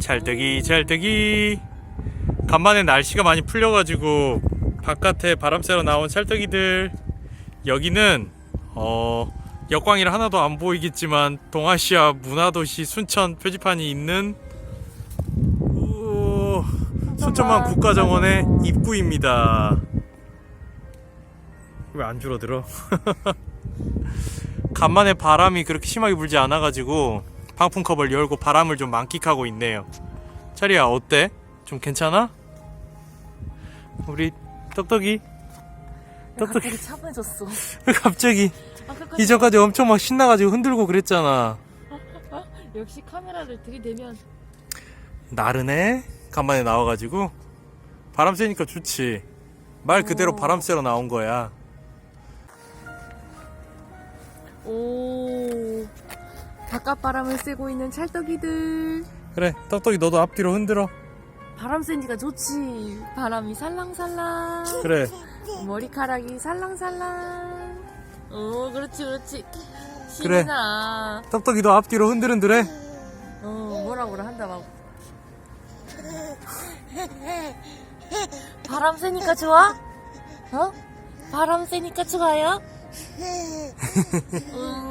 찰떡이 찰떡이. 간만에 날씨가 많이 풀려가지고 바깥에 바람 쐬러 나온 찰떡이들. 여기는 어 역광이라 하나도 안 보이겠지만 동아시아 문화도시 순천 표지판이 있는 우, 순천만 국가정원의 입구입니다. 왜 안 줄어들어? 간만에 바람이 그렇게 심하게 불지 않아가지고 방풍 커버를 열고 바람을 좀 만끽하고 있네요. 차리야 어때? 좀 괜찮아? 우리 떡떡이 떡떡이 갑자기 차분해졌어. 왜 갑자기 아까까지 이전까지 엄청 막 신나가지고 흔들고 그랬잖아. 역시 카메라를 들이대면 나른해? 간만에 나와가지고 바람 쐬니까 좋지. 말 그대로 오. 바람 쐬러 나온 거야. 오 바깥 바람을 쐬고 있는 찰떡이들. 그래 떡떡이 너도 앞뒤로 흔들어. 바람 쐬니까 좋지. 바람이 살랑살랑. 그래 머리카락이 살랑살랑. 오 그렇지 그렇지. 그래. 신나. 떡떡이도 앞뒤로 흔들흔들해. 어 뭐라 뭐라 한다 막. 바람 쐬니까 좋아? 어? 바람 쐬니까 좋아요? 음.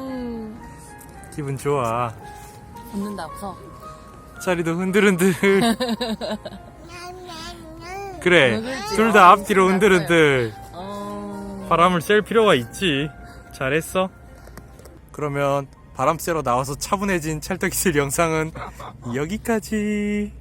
기분 좋아. 웃는다 웃어. 자리도 흔들흔들. 그래? 둘다 아, 앞뒤로 흔들흔들. 어. 바람을 쐴 필요가 있지. 잘했어. 그러면 바람 쐬러 나와서 차분해진 찰떡이슬 영상은 여기까지.